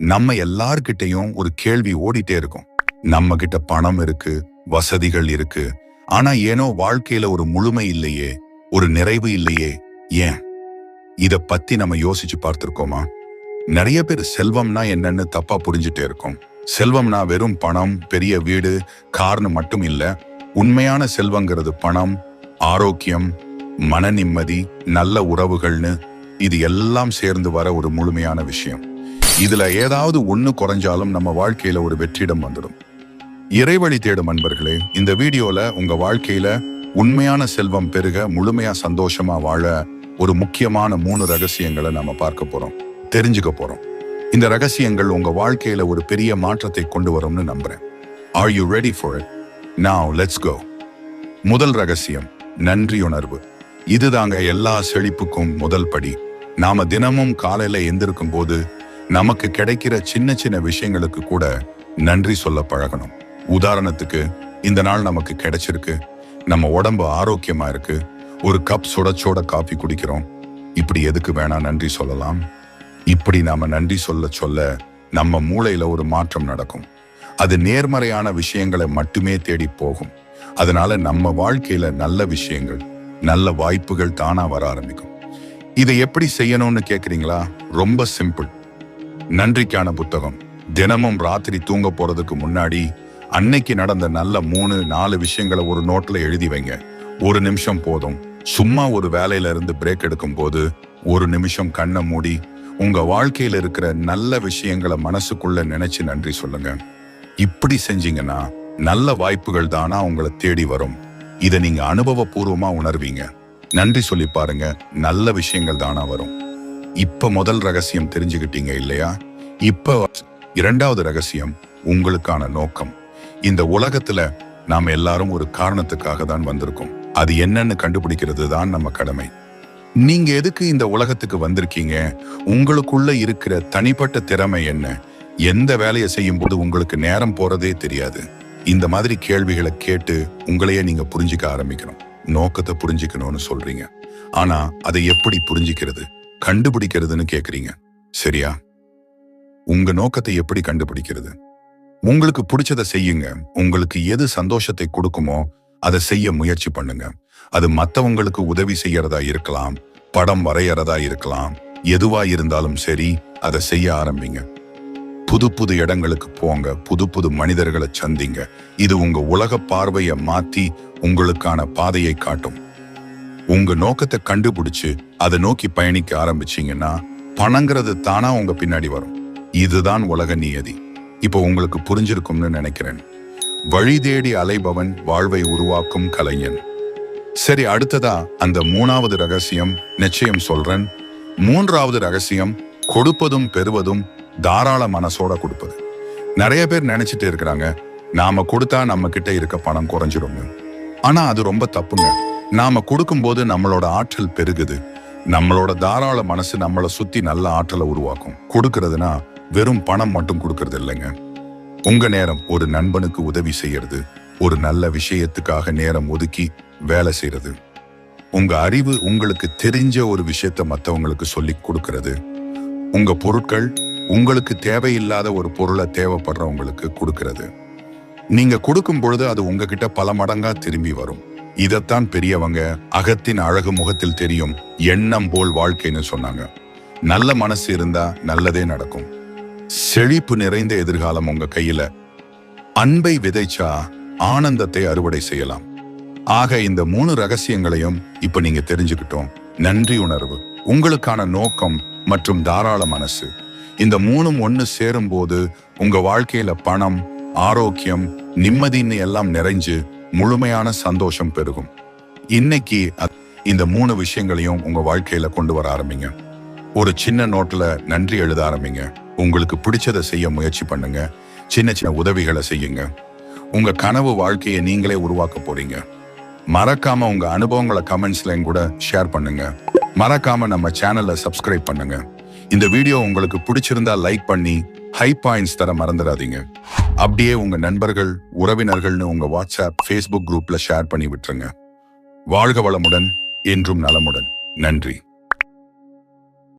நம்ம எல்லார்கிட்டயும் ஒரு கேள்வி ஓடிட்டே இருக்கும். நம்ம கிட்ட பணம் இருக்கு வசதிகள் இருக்கு. ஆனா ஏனோ வாழ்க்கையில ஒரு முழுமை இல்லையே ஒரு நிறைவு இல்லையே ஏன்? இத பத்தி நம்ம யோசிச்சு பார்த்திருக்கோமா? நிறைய பேர் செல்வம்னா என்னன்னு தப்பா புரிஞ்சுட்டே இருக்கோம். செல்வம்னா வெறும் பணம் பெரிய வீடு கார்னு மட்டும் இல்ல. உண்மையான செல்வங்கிறது பணம் ஆரோக்கியம் மன நிம்மதி நல்ல உறவுகள்னு இது எல்லாம் சேர்ந்து வர ஒரு முழுமையான விஷயம். இதுல ஏதாவது ஒண்ணு குறைஞ்சாலும் நம்ம வாழ்க்கையில ஒரு வெற்றிடம் வந்துடும். இறைவழி தேடும் அன்பர்களே இந்த வீடியோல உங்க வாழ்க்கையில உண்மையான செல்வம் பெருக முழுமையா சந்தோஷமா வாழ ஒரு முக்கியமான மூணு ரகசியங்களை நாம பார்க்க போறோம். தெரிஞ்சுக்க போறோம். இந்த ரகசியங்கள் உங்க வாழ்க்கையில ஒரு பெரிய மாற்றத்தை கொண்டு வரும்னு நம்புறேன். Are you ready for it now let's go முதல் ரகசியம் நன்றியுணர்வு. இதுதாங்க எல்லா செழிப்புக்கும் முதல் படி. நாம தினமும் காலையில எந்திருக்கும் போது நமக்கு கிடைக்கிற சின்ன சின்ன விஷயங்களுக்கு கூட நன்றி சொல்ல பழகணும். உதாரணத்துக்கு இந்த நாள் நமக்கு கிடைச்சிருக்கு. நம்ம உடம்பு ஆரோக்கியமா இருக்கு. ஒரு கப் சுடச்சோட காஃபி குடிக்கிறோம். இப்படி எதுக்கு வேணா நன்றி சொல்லலாம். இப்படி நாம நன்றி சொல்ல சொல்ல நம்ம மூளையில ஒரு மாற்றம் நடக்கும். அது நேர்மறையான விஷயங்களை மட்டுமே தேடி போகும். அதனால நம்ம வாழ்க்கையில நல்ல விஷயங்கள் நல்ல வாய்ப்புகள் தானா வர ஆரம்பிக்கும். இதை எப்படி செய்யணும்னு கேக்குறீங்களா? ரொம்ப சிம்பிள் நன்றிக்கான புத்தகம். தினமும் ராத்திரி தூங்க போறதுக்கு முன்னாடி அன்னைக்கு நடந்த நல்ல மூணு நாலு விஷயங்களை ஒரு நோட்ல எழுதி வைங்க. ஒரு நிமிஷம் போதும். சும்மா ஒரு வேலையில இருந்து பிரேக் எடுக்கும் போது ஒரு நிமிஷம் கண்ணை மூடி உங்க வாழ்க்கையில இருக்கிற நல்ல விஷயங்களை மனசுக்குள்ள நினைச்சு நன்றி சொல்லுங்க. இப்படி செஞ்சீங்கன்னா நல்ல வாய்ப்புகள் தானா உங்களை தேடி வரும். இதை நீங்க அனுபவபூர்வமா உணர்வீங்க. நன்றி சொல்லி பாருங்க. நல்ல விஷயங்கள் தானா வரும். இப்ப முதல் ரகசியம் தெரிஞ்சுக்கிட்டீங்க இல்லையா? இப்ப இரண்டாவது ரகசியம் உங்களுக்கான நோக்கம். இந்த உலகத்துல நாம எல்லாரும் ஒரு காரணத்துக்காக தான் வந்திருக்கோம். அது என்னன்னு கண்டுபிடிக்கிறது தான் நம்ம கடமை. நீங்க எதுக்கு இந்த உலகத்துக்கு வந்திருக்கீங்க? உங்களுக்குள்ள இருக்கிற தனிப்பட்ட திறமை என்ன? எந்த வேலையை செய்யும் போது உங்களுக்கு நேரம் போறதே தெரியாது. இந்த மாதிரி கேள்விகளை கேட்டு உங்களையே நீங்க புரிஞ்சுக்க ஆரம்பிக்கணும். நோக்கத்தை புரிஞ்சுக்கணும்னு சொல்றீங்க. ஆனா அதை எப்படி புரிஞ்சுக்கிறது? கண்டுபிடிக்கிறதுன்னு கேக்குறீங்க. சரியா? உங்க நோக்கத்தை எப்படி கண்டுபிடிக்கிறது? உங்களுக்கு பிடிச்சதை செய்யுங்க. உங்களுக்கு எது சந்தோஷத்தை கொடுக்குமோ அதை செய்ய முயற்சி பண்ணுங்க. அது மற்றவங்களுக்கு உதவி செய்யறதா இருக்கலாம் படம் வரையறதா இருக்கலாம் எதுவா இருந்தாலும் சரி அதை செய்ய ஆரம்பிங்க. புது புது இடங்களுக்கு போங்க. புது புது மனிதர்களை சந்திங்க. இது உங்க உலக பார்வையை மாத்தி உங்களுக்கான பாதையை காட்டும். உங்க நோக்கத்தை கண்டுபிடிச்சு அதை நோக்கி பயணிக்க ஆரம்பிச்சீங்கன்னா பணங்கிறது தானா உங்க பின்னாடி வரும். இதுதான் உலக நியதி. இப்போ உங்களுக்கு புரிஞ்சிருக்கும்னு நினைக்கிறேன். வழி தேடி அலைபவன் வாழ்வை உருவாக்கும் கலைஞன். சரி அடுத்ததா அந்த மூணாவது ரகசியம் நிச்சயம் சொல்றேன். மூன்றாவது ரகசியம் கொடுப்பதும் பெறுவதும் தாராள மனசோட கொடுப்பது. நிறைய பேர் நினைச்சிட்டு இருக்கிறாங்க நாம கொடுத்தா நம்ம கிட்ட இருக்க பணம் குறைஞ்சிடும் ஆனா அது ரொம்ப தப்புங்க. நாம கொடுக்கும்போது நம்மளோட ஆற்றல் பெருகுது. நம்மளோட தாராள மனசு நம்மளை சுத்தி நல்ல ஆற்றலை உருவாக்கும். கொடுக்கறதுனா வெறும் பணம் மட்டும் கொடுக்கறது இல்லைங்க. உங்க நேரம் ஒரு நண்பனுக்கு உதவி செய்யறது ஒரு நல்ல விஷயத்துக்காக நேரம் ஒதுக்கி வேலை செய்யறது. உங்க அறிவு உங்களுக்கு தெரிஞ்ச ஒரு விஷயத்த மற்றவங்களுக்கு சொல்லி கொடுக்கறது. உங்க பொருட்கள் உங்களுக்கு தேவையில்லாத ஒரு பொருளை தேவைப்படுறவங்களுக்கு கொடுக்கறது. நீங்க கொடுக்கும் பொழுது அது உங்ககிட்ட பல மடங்கா திரும்பி வரும். இதைத்தான் பெரியவங்க அகத்தின் அழகு முகத்தில் தெரியும் எண்ணம் போல் வாழ்க்கைன்னு சொன்னாங்க. நல்ல மனசு இருந்தா நல்லதே நடக்கும். செழிப்பு நிறைந்த எதிர்காலம் உங்க கையில. அன்பை விதைச்சா ஆனந்தத்தை அறுவடை செய்யலாம். ஆக இந்த மூணு ரகசியங்களையும் இப்ப நீங்க தெரிஞ்சுக்கிட்டோம். நன்றி உணர்வு. உங்களுக்கான நோக்கம் மற்றும் தாராள மனசு. இந்த மூணும் ஒன்று சேரும் போது உங்க வாழ்க்கையில பணம் ஆரோக்கியம் நிம்மதின்னு எல்லாம் நிறைஞ்சு முழுமையான சந்தோஷம் பெருகும். இன்னைக்கு இந்த மூணு விஷயங்களையும் உங்க வாழ்க்கையில கொண்டு வர ஆரம்பிங்க. ஒரு சின்ன நோட்ல நன்றி எழுத ஆரம்பிங்க. உங்களுக்கு பிடிச்சதை செய்ய முயற்சி பண்ணுங்க. சின்ன சின்ன உதவிகளை செய்யுங்க. உங்க கனவு வாழ்க்கையை நீங்களே உருவாக்க போறீங்க. மறக்காம உங்க அனுபவங்களை கமெண்ட்ஸ்லையும் கூட ஷேர் பண்ணுங்க. மறக்காம நம்ம சேனலை சப்ஸ்கிரைப் பண்ணுங்க. இந்த வீடியோ உங்களுக்கு பிடிச்சிருந்தா லைக் பண்ணி ஹை பாயிண்ட்ஸ் தர மறந்துடாதீங்க. அப்படியே உங்க நண்பர்கள் உறவினர்கள்னு உங்க வாட்ஸ்அப் ஃபேஸ்புக் குரூப்ல ஷேர் பண்ணி விட்டுருங்க. வாழ்க வளமுடன் என்றும் நலமுடன். நன்றி.